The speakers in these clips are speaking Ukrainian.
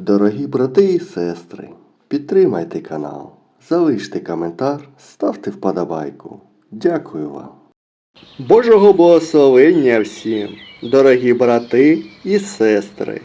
Дорогі брати і сестри, підтримайте канал, залиште коментар, ставте вподобайку. Дякую вам. Божого благословення всім, дорогі брати і сестри.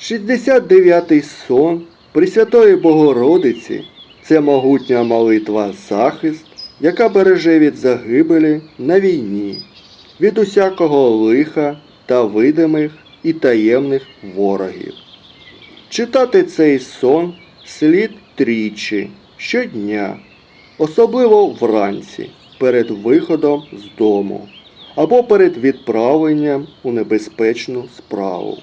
69-й сон Пресвятої Богородиці це могутня молитва захист, яка береже від загибелі на війні, від усякого лиха та видимих і таємних ворогів. Читати цей сон слід тричі щодня, особливо вранці перед виходом з дому або перед відправленням у небезпечну справу.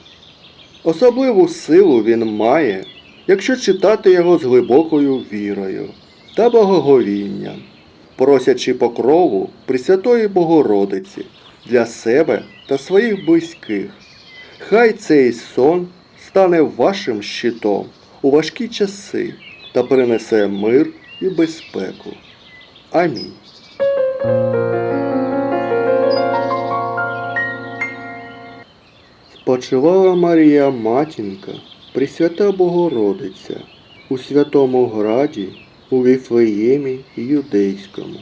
Особливу силу він має, якщо читати його з глибокою вірою та благоговінням, просячи покрову Пресвятої Богородиці для себе та своїх близьких. Хай цей сон стане вашим щитом у важкі часи та принесе мир і безпеку. Амінь. Спочивала Марія Матінка, Пресвята Богородиця, у святому граді, у Віфлеємі Юдейському.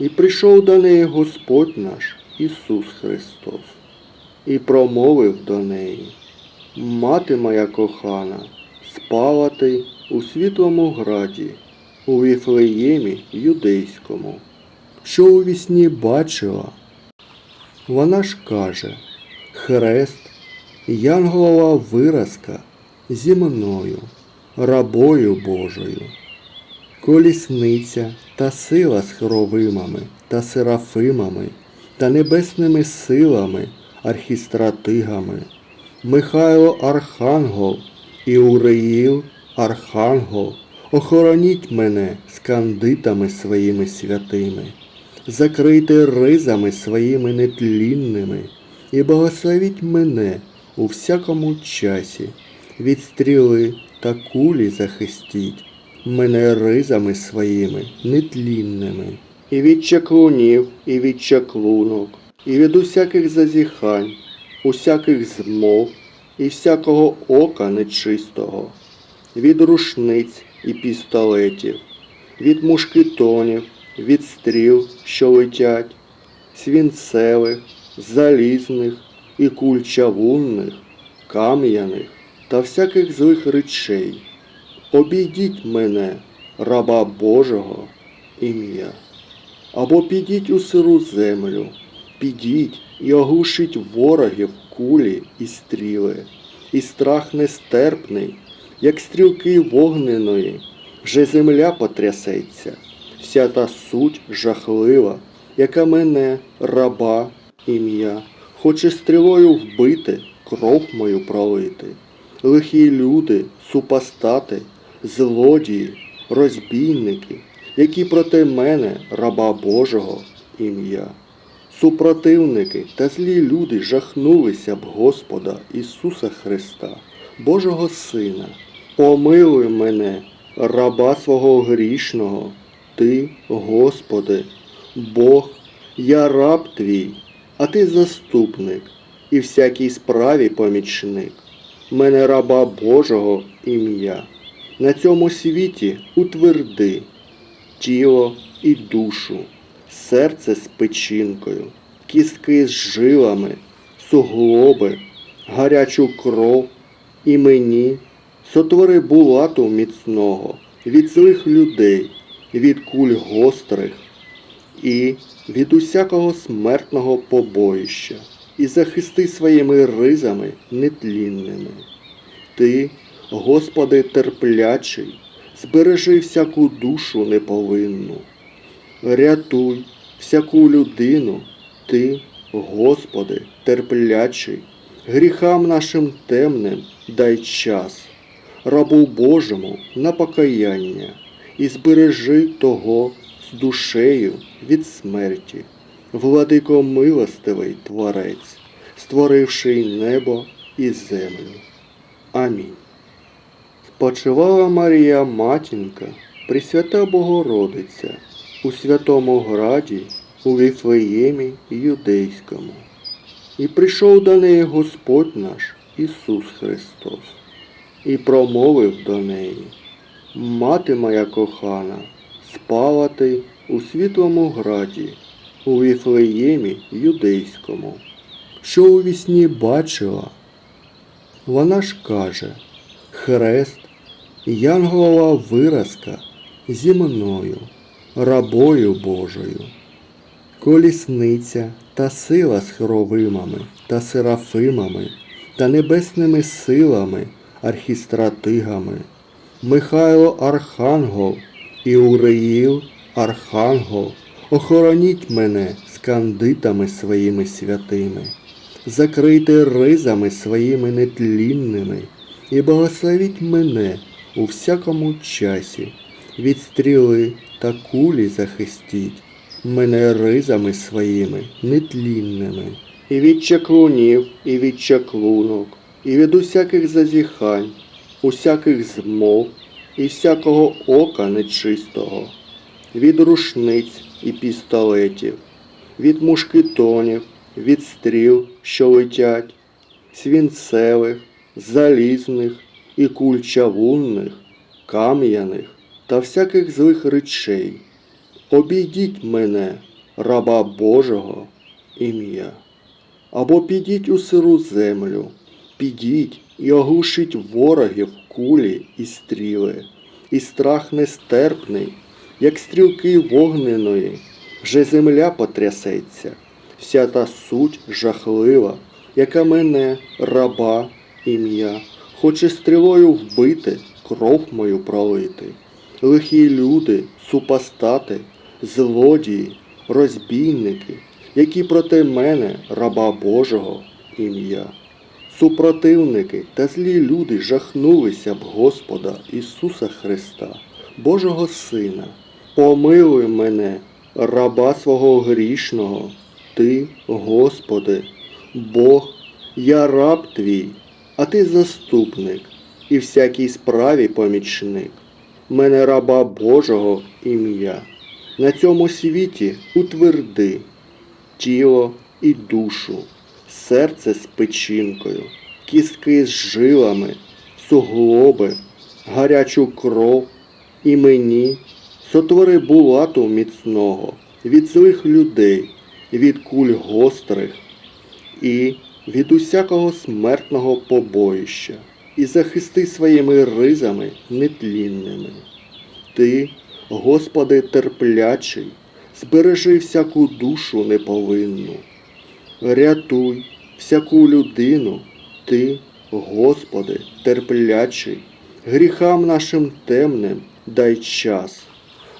І прийшов до неї Господь наш Ісус Христос, і промовив до неї, Мати моя кохана, спала ти у світлому граді, у Віфлеємі Юдейському, що у вісні бачила. Вона ж каже, хрест, янголова виразка зі мною, рабою Божою, колісниця та сила з херовимами та серафимами та небесними силами, архістратигами, Михайло Архангел і Уреїл Архангел, охороніть мене скандитами своїми святими, закрийте ризами своїми нетлінними і благословіть мене у всякому часі, від стріли та кулі захистіть мене ризами своїми нетлінними, і від чаклунів, і від чаклунок, і від усяких зазіхань, усяких змов, і всякого ока нечистого, від рушниць і пістолетів, від мушкетонів, від стріл, що летять, свінцевих, залізних і куль чавунних, кам'яних та всяких злих речей. Обійдіть мене, раба Божого, ім'я. Або підіть у сиру землю, підіть і оглушіть ворогів кулі і стріли, і страх нестерпний, як стрілки вогненої, вже земля потрясеться, вся та суть жахлива, яка мене, раба, ім'я, хоче стрілою вбити, кров мою пролити. Лихі люди, супостати, злодії, розбійники, які проти мене, раба Божого, ім'я. Супротивники та злі люди жахнулися б Господа Ісуса Христа, Божого Сина. Помилуй мене, раба свого грішного, Ти, Господи, Бог, я раб Твій, а Ти заступник і всякій справі помічник. Мене раба Божого ім'я. На цьому світі утверди тіло і душу, серце з печінкою, кістки з жилами, суглоби, гарячу кров і мені сотвори булату міцного від злих людей, від куль гострих і від усякого смертного побоїща, і захисти своїми ризами нетлінними. Ти, Господи, терплячий, збережи всяку душу неповинну. Рятуй всяку людину, Ти, Господи, терплячий, гріхам нашим темним дай час, рабу Божому на покаяння, і збережи того з душею від смерті. Владико милостивий Творець, створивши небо і землю. Амінь. Спочивала Марія Матінка, Пресвята Богородиця, у святому граді, у Віфлеємі Юдейському. І прийшов до неї Господь наш Ісус Христос, і промовив до неї. Мати моя кохана, спала ти у світлому граді, у Віфлеємі юдейському, що у вісні бачила. Вона ж каже, хрест, янголова виразка зі мною, рабою Божою, колісниця та сила з херовимами та серафимами та небесними силами, архістратигами, Михайло Архангел і Уреїл Архангел, охороніть мене скандитами своїми святими, закрийте ризами своїми нетлінними, і благословіть мене у всякому часі, від стріли та кулі захистіть, мене ризами своїми нетлінними, і від чаклунів, і від чаклунок, і від усяких зазіхань, усяких змов, і всякого ока нечистого, від рушниць і пістолетів, від мушкетонів, від стріл, що летять, свінцевих, залізних і куль чавунних, кам'яних та всяких злих речей. Обійдіть мене, раба Божого, ім'я. Або підіть у сиру землю, підіть і оглушіть ворогів кулі і стріли, і страх нестерпний, як стрілки вогненої, вже земля потрясеться, вся та суть жахлива, яка мене, раба, ім'я, хоче стрілою вбити, кров мою пролити. Лихі люди, супостати, злодії, розбійники, які проти мене, раба Божого, ім'я. Супротивники та злі люди жахнулися б Господа Ісуса Христа, Божого Сина. Помилуй мене, раба свого грішного, Ти, Господи, Бог, я раб Твій, а Ти заступник і всякій справі помічник. Мене раба Божого ім'я. На цьому світі утверди тіло і душу, серце з печінкою, кістки з жилами, суглоби, гарячу кров і мені сотвори булату міцного від злих людей, від куль гострих і від усякого смертного побоїща, і захисти своїми ризами нетлінними. Ти, Господи, терплячий, збережи всяку душу неповинну. Рятуй всяку людину, Ти, Господи, терплячий, гріхам нашим темним дай час,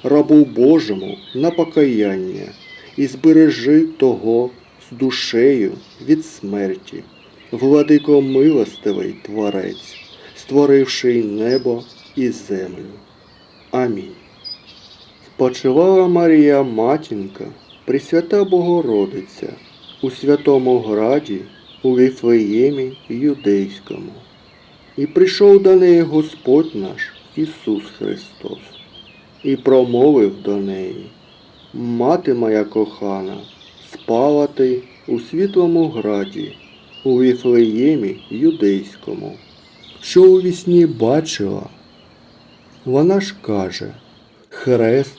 рабу Божому на покаяння, і збережи того з душею від смерті, владико милостивий Творець, створивши небо і землю. Амінь. Спочивала Марія Матінка, Пресвята Богородиця, у святому граді, у Віфлеємі Юдейському. І прийшов до неї Господь наш Ісус Христос, і промовив до неї, Мати моя кохана, спала ти у світлому граді, у Віфлеємі Юдейському, що у вісні бачила. Вона ж каже, хрест,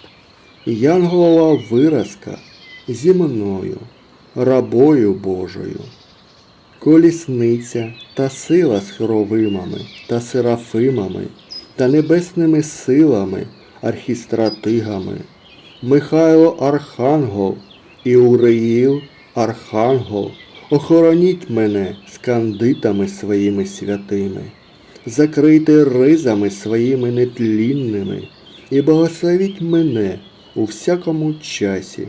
янголова виразка зі мною, рабою Божою, колісниця та сила з херовимами та серафимами та небесними силами, архістратигами, Михайло Архангел і Уреїл Архангел, охороніть мене скандитами своїми святими закрийте ризами своїми нетлінними, і благословіть мене у всякому часі,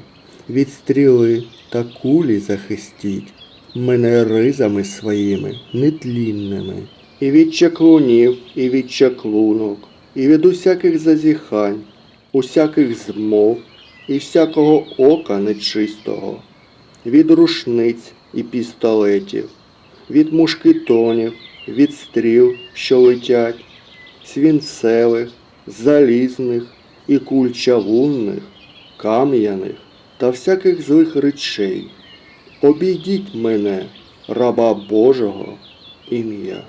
від стріли та кулі захистіть, мене ризами своїми нетлінними, і від чаклунів, і від чаклунок, і від усяких зазіхань, усяких змов, і всякого ока нечистого, від рушниць і пістолетів, від мушкетонів, від стріл, що летять, свінцевих, залізних і куль чавунних, кам'яних та всяких злих речей. Обійдіть мене, раба Божого, ім'я.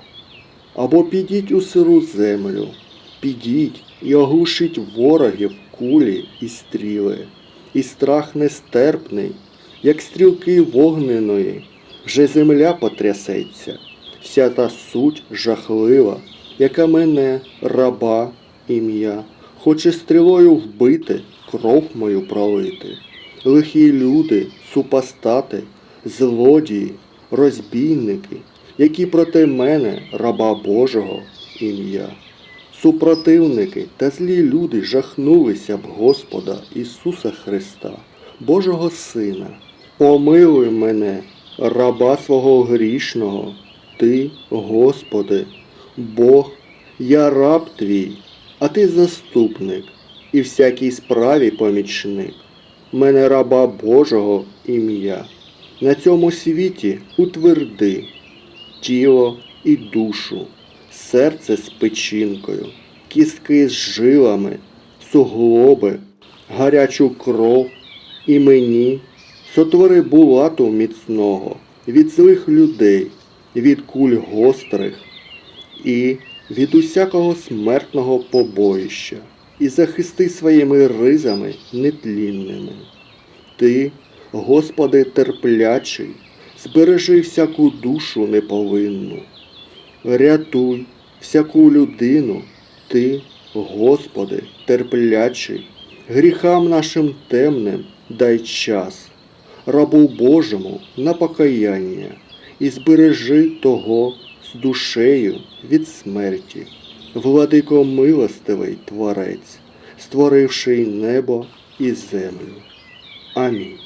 або підіть у сиру землю, підіть і оглушіть ворогів кулі і стріли, і страх нестерпний, як стрілки вогненої, вже земля потрясеться, вся та суть жахлива, яка мене, раба, ім'я, хоче стрілою вбити, кров мою пролити. Лихі люди, супостати, злодії, розбійники, які проти мене, раба Божого, ім'я. Супротивники та злі люди жахнулися б Господа Ісуса Христа, Божого Сина. Помилуй мене, раба свого грішного, Ти, Господи, Бог, я раб Твій, а Ти заступник і всякій справі помічник. Мене раба Божого ім'я. На цьому світі утверди тіло і душу, серце з печінкою, кістки з жилами, суглоби, гарячу кров і мені сотвори булату міцного від злих людей, від куль гострих і від усякого смертного побоїща, і захисти своїми ризами нетлінними. Ти, Господи, терплячий, збережи всяку душу неповинну. Рятуй всяку людину, Ти, Господи, терплячий, гріхам нашим темним дай час, рабу Божому на покаяння, і збережи того з душею від смерті, владико милостивий Творець, створивши небо і землю. Амінь.